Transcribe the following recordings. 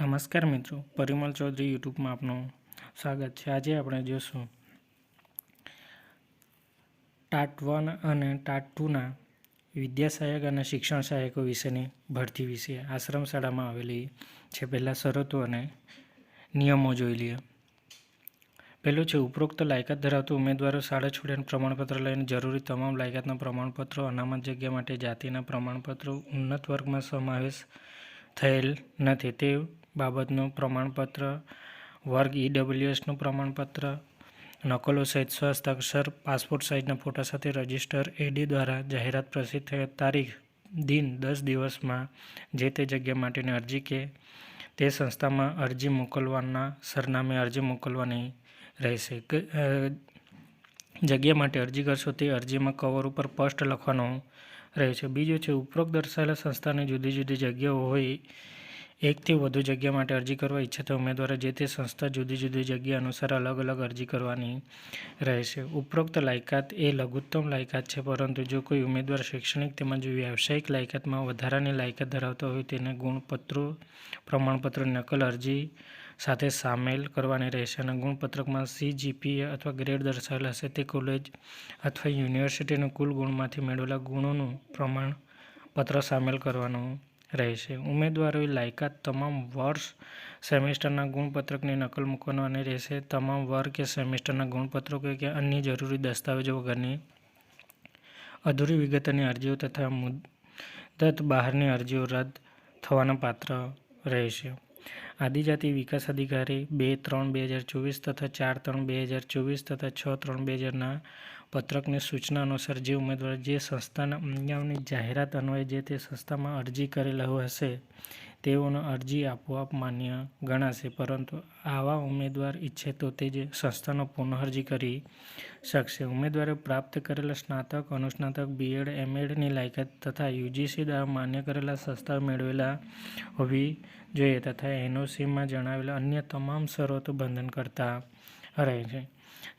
નમસ્કાર મિત્રો, પરિમલ ચૌધરી યુટ્યુબમાં આપનું સ્વાગત છે. આજે આપણે જોશું ટાટ વન અને ટાટ ટુના વિદ્યા સહાયક અને શિક્ષણ સહાયકો વિશેની ભરતી વિશે આશ્રમ શાળામાં આવેલી છે. પહેલાં શરતો અને નિયમો જોઈ લઈએ. પહેલું છે, ઉપરોક્ત લાયકાત ધરાવતું ઉમેદવારો શાળા છોડીને પ્રમાણપત્ર લઈને જરૂરી તમામ લાયકાતના પ્રમાણપત્રો, અનામત જગ્યા માટે જાતિના પ્રમાણપત્રો, ઉન્નત વર્ગમાં સમાવેશ થયેલ નથી. તે બાબતનું પ્રમાણપત્ર, વર્ગ ઈડબ્લ્યુએસનું પ્રમાણપત્ર, નકલો સહિત સ્વહસ્તાક્ષર પાસપોર્ટ સાઇઝના ફોટા સાથે રજિસ્ટર, એડી દ્વારા જાહેરાત પ્રસિદ્ધ થયેલ તારીખ, દિન, દસ દિવસમાં જે તે જગ્યા માટેની અરજી કે તે સંસ્થામાં અરજી મોકલવાના સરનામે અરજી મોકલવાની રહેશે. જગ્યા માટે અરજી કરશો તે અરજીમાં કવર ઉપર સ્પષ્ટ લખવાનું રહે છે. બીજું છે, ઉપરોક્ત દર્શાવેલા સંસ્થાની જુદી જુદી જગ્યાઓ હોય એકથી વધુ જગ્યા માટે અરજી કરવા ઈચ્છતા ઉમેદવારે જે તે સંસ્થા જુદી જુદી જગ્યા અનુસાર અલગ અલગ અરજી કરવાની રહેશે. ઉપરોક્ત લાયકાત એ લઘુત્તમ લાયકાત છે, પરંતુ જો કોઈ ઉમેદવાર શૈક્ષણિક તેમજ વ્યાવસાયિક લાયકાતમાં વધારાની લાયકાત ધરાવતો હોય, તેને ગુણપત્રો, પ્રમાણપત્ર, નકલ અરજી સાથે સામેલ કરવાની રહેશે અને ગુણપત્રકમાં સી જીપીએ અથવા ગ્રેડ દર્શાવેલ હશે. તે કોલેજ અથવા યુનિવર્સિટીના કુલ ગુણમાંથી મેળવેલા ગુણોનું પ્રમાણપત્ર સામેલ કરવાનું રહેશે. ઉમેદવારોએ લાયકાત તમામ વર્ષ સેમેસ્ટરના ગુણપત્રકની નકલ મૂકવાની રહેશે તમામ વર્ગ કે સેમેસ્ટરના ગુણપત્રકો કે અન્ય જરૂરી દસ્તાવેજો વગરની અધૂરી વિગતની અરજીઓ તથા મુદત બહારની અરજીઓ રદ થવાના પાત્ર રહેશે. આદિજાતિ વિકાસ અધિકારી બે ત્રણ બે હજાર ચોવીસ તથા ચાર ત્રણ બે હજાર ચોવીસ તથા છ ત્રણ બે હજારના પત્રકની સૂચના અનુસાર જે ઉમેદવાર જે સંસ્થાના અન્યની જાહેરાત અન્વયે જે તે સંસ્થામાં અરજી કરેલ હશે, તેઓનો અરજી આપોઆપ માન્ય ગણાશે. પરંતુ આવા ઉમેદવાર ઈચ્છે તો તે જ સંસ્થાનો પુનઃઅરજી કરી શકશે. ઉમેદવારે પ્રાપ્ત કરેલા સ્નાતક, અનુસ્નાતક બીએડ એમએડની લાયકાત તથા યુજીસી દ્વારા માન્ય કરેલા સંસ્થા મેળવેલા હોવી જોઈએ તથા એનઓસીમાં જણાવેલા અન્ય તમામ શરતો બંધન કરતા રહે છે.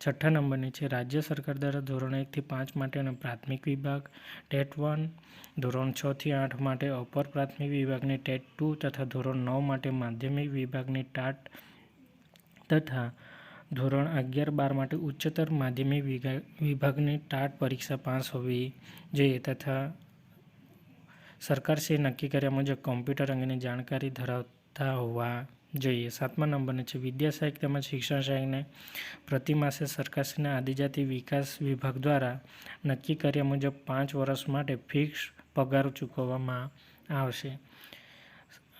છઠ્ઠા નંબરની છે, રાજ્ય સરકાર દ્વારા ધોરણ એકથી પાંચ માટેનો પ્રાથમિક વિભાગ, ટેટ વન, ધોરણ છ થી આઠ માટે અપર પ્રાથમિક વિભાગની ટેટ ટુ તથા ધોરણ નવ માટે માધ્યમિક વિભાગની ટાટ તથા ધોરણ અગિયાર બાર માટે ઉચ્ચતર માધ્યમિક વિભાગની ટાટ પરીક્ષા પાસ હોવી જોઈએ તથા સરકારશ્રીએ નક્કી કર્યા મુજબ કોમ્પ્યુટર અંગેની જાણકારી ધરાવતા હોવા જોઈએ. સાતમા નંબરને છે, વિદ્યા સહાયક તેમજ શિક્ષણ સહાયકને પ્રતિ માસે સરકારશ્રીના આદિજાતિ વિકાસ વિભાગ દ્વારા નક્કી કર્યા મુજબ પાંચ વર્ષ માટે ફિક્સ પગાર ચૂકવવામાં આવશે.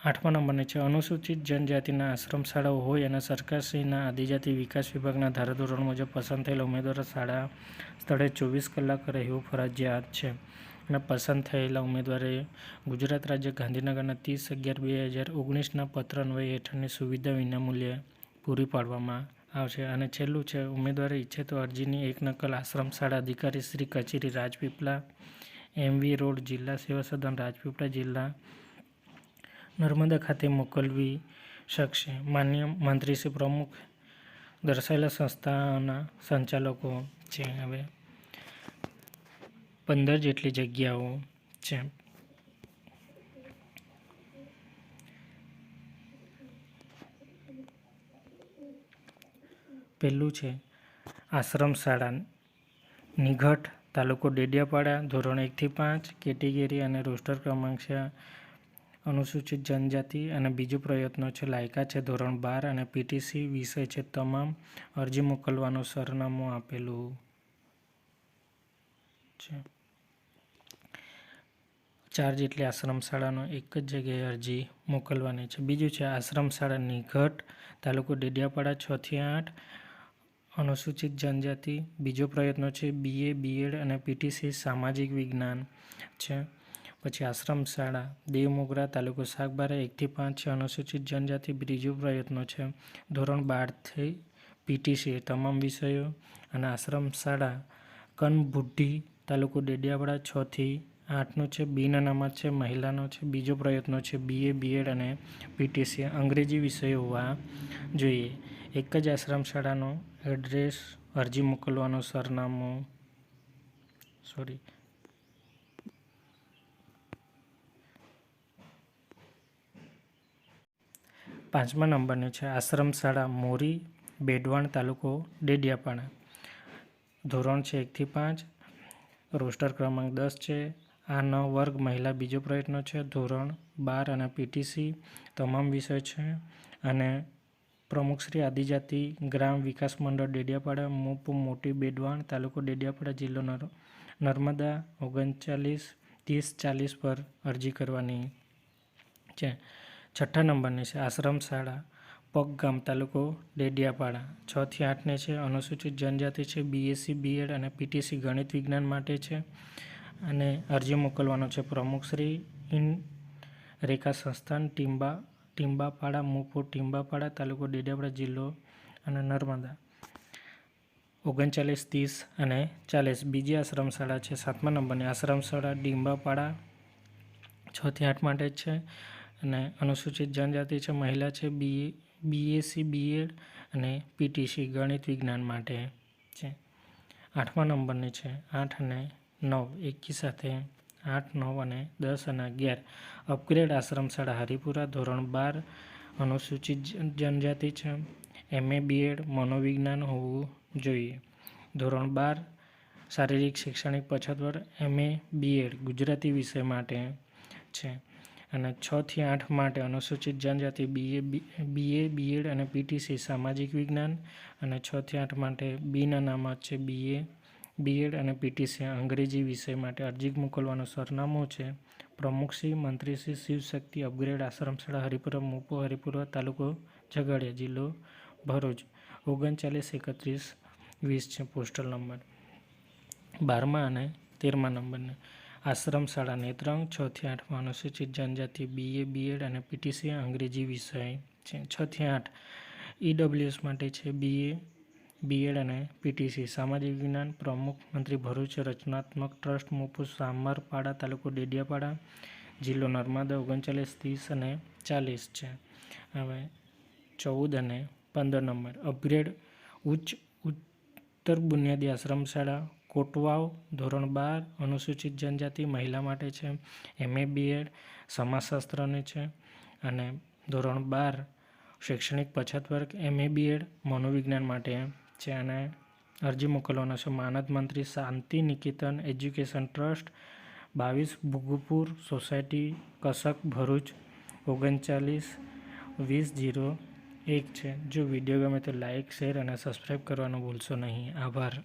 આઠમા નંબરને છે, અનુસૂચિત જનજાતિના આશ્રમ શાળાઓ હોય અને સરકારશ્રીના આદિજાતિ વિકાસ વિભાગના ધારાધોરણ મુજબ પસંદ થયેલા ઉમેદવારો શાળા સ્થળે ચોવીસ કલાક રહેવું ફરજિયાત છે. અને પસંદ થયેલા ઉમેદવારે ગુજરાત રાજ્ય ગાંધીનગરના ત્રીસ અગિયાર બે હજાર ઓગણીસના પત્ર અન્વય હેઠળની સુવિધા વિનામૂલ્યે પૂરી પાડવામાં આવશે. અને છેલ્લું છે, ઉમેદવારે ઈચ્છે તો અરજીની એક નકલ આશ્રમ શાળા અધિકારી શ્રી કચેરી રાજપીપળા એમવી રોડ જિલ્લા સેવા સદન રાજપીપળા જિલ્લા નર્મદા ખાતે મોકલવી શકશે. માન્ય મંત્રી શ્રી પ્રમુખ દર્શાયેલા સંસ્થાના સંચાલકો છે. હવે પંદર જેટલી જગ્યાઓ છે. પહેલું છે આશ્રમ શાળા, નિઘટ તાલુકો ડેડિયાપાડા, ધોરણ એકથી પાંચ, કેટેગરી અને રોસ્ટર ક્રમાંક છે અનુસૂચિત જનજાતિ અને બીજો પ્રયત્નો છે લાયકા છે ધોરણ બાર અને પીટીસી વિષય છે તમામ અરજી મોકલવાનું સરનામું આપેલું છે. ચાર જેટલી આશ્રમ શાળાનો એક જ જગ્યાએ અરજી મોકલવાની છે. બીજું છે આશ્રમ શાળા નિઘટ તાલુકો ડેડિયાપાડા, છ થી આઠ. અનુસૂચિત જનજાતિ, બીજો પ્રયત્નો છે બીએ બીએડ અને પીટીસી સામાજિક વિજ્ઞાન છે. પછી આશ્રમ શાળા દેવમોગરા, તાલુકો શાકબારા એકથી પાંચ છે, અનુસૂચિત જનજાતિ, ત્રીજો પ્રયત્નો છે, ધોરણ બારથી પીટીસી તમામ વિષયો. અને આશ્રમ શાળા કનબુઢ્ઢી તાલુકો ડેડિયાપાડા, છ થી આઠનું છે બિન અનામત છે, મહિલાનો છે, બીજો પ્રયત્નો છે બીએ બીએડ અને પીટીસી અંગ્રેજી વિષયો હોવા જોઈએ. એક જ આશ્રમ શાળાનો એડ્રેસ અરજી મોકલવાનું સરનામું. સોરી પાંચમા નંબરનું છે આશ્રમ શાળા મોરી, બેડવાણ તાલુકો, ડેડિયાપાડા. ધોરણ છે એકથી પાંચ. રોસ્ટર ક્રમાંક દસ છે. આ નવ વર્ગ મહિલા બીજો પ્રયત્ન છે. ધોરણ બાર અને પીટીસી તમામ વિષય છે અને પ્રમુખ શ્રી આદિજાતિ ગ્રામ વિકાસ મંડળ ડેડિયાપાડા, મુપ મોટી બેડવાણ તાલુકો ડેડિયાપાડા જિલ્લો નર, નર્મદા ઓગણચાલીસ ત્રીસ ચાલીસ પર અરજી કરવાની છે. છઠ્ઠા નંબરની છે આશ્રમ શાળા પગ ગામ તાલુકો ડેડિયાપાડા. છ થી આઠને છે અનુસૂચિત જનજાતિ છે. બીએસસી, બીએડ અને પીટીસી ગણિત વિજ્ઞાન માટે છે. અને અરજી મોકલવાનો છે. પ્રમુખ શ્રી ઇન રેખા સંસ્થાન ટીમ્બા ટીમ્બાપાડા મુપો ટીમ્બાપાડા તાલુકો ડેડિયાપાડા જિલ્લો અને નર્મદા. ઓગણચાલીસ, ત્રીસ અને ચાલીસ. બીજી આશ્રમ શાળા છે સાતમા નંબરની. આશ્રમ શાળા ડીંબાપાડા છથી આઠ માટે જ છે અને અનુસૂચિત જનજાતિ છે મહિલા છે. બી, બીએસસી, બીએડ અને પીટીસી ગણિત વિજ્ઞાન માટે છે. આઠમા નંબરની છે. આઠ અને નવ એકી સાથે આઠ નવ અને દસ અને અગિયાર અપગ્રેડ આશ્રમ શાળા હરિપુરા ધોરણ બાર અનુસૂચિત જનજાતિ છે એમએ બીએડ મનોવિજ્ઞાન હોવું જોઈએ ધોરણ બાર શારીરિક શૈક્ષણિક પછાત વર્ગ એમએ બીએડ ગુજરાતી વિષય માટે છે અને છથી આઠ માટે અનુસૂચિત જનજાતિ બીએ બીએ બીએડ અને પીટીસી સામાજિક વિજ્ઞાન અને છથી આઠ માટે બીના નામત છે બીએ બીએડ અને પીટીસી અંગ્રેજી વિષય માટે અરજી મોકલવાનું સરનામું છે. પ્રમુખશ્રી મંત્રીશ્રી શિવશક્તિ અપગ્રેડ આશ્રમ શાળા હરિપુરા મુપો હરિપુરા તાલુકો ઝઘડિયા જિલ્લો ભરૂચ. ઓગણચાલીસ એકત્રીસ વીસ છે પોસ્ટલ નંબર બારમા અને તેરમા નંબરને. આશ્રમ શાળા નેત્રંગ, છ થી આઠમાં અનુસૂચિત જનજાતિ બીએ બીએડ અને પીટીસી અંગ્રેજી વિષય છે. છ થી આઠ ઈડબ્લ્યુએસ માટે છે બીએ બીએડ અને પીટીસી સામાજિક વિજ્ઞાન પ્રમુખ મંત્રી ભરૂચ, રચનાત્મક ટ્રસ્ટ મોપુ સામરપાડા તાલુકો ડેડિયાપાડા જિલ્લો નર્મદા, ઓગણચાલીસ, ત્રીસ અને ચાલીસ છે. હવે ચૌદ અને પંદર નંબર. અપગ્રેડ ઉચ્ચ ઉત્તર બુનિયાદી આશ્રમ શાળા કોટવાવ, ધોરણ બાર, અનુસૂચિત જનજાતિ મહિલા માટે છે. એમએ બીએડ સમાજશાસ્ત્રની છે. અને ધોરણ બાર, શૈક્ષણિક પછાત વર્ગ એમએ બીએડ મનોવિજ્ઞાન માટે છે અને અરજી મોકલવાનો છે. માનદ મંત્રી શાંતિ નિકેતન એજ્યુકેશન ટ્રસ્ટ, બાવીસ ભૂગુપુર સોસાયટી, કસક ભરૂચ, ઓગણચાલીસ વીસ જીરો એક છે. જો વીડિયો ગમે તો લાઇક શેર અને સબસ્ક્રાઈબ કરવાનું ભૂલશો નહીં. આભાર.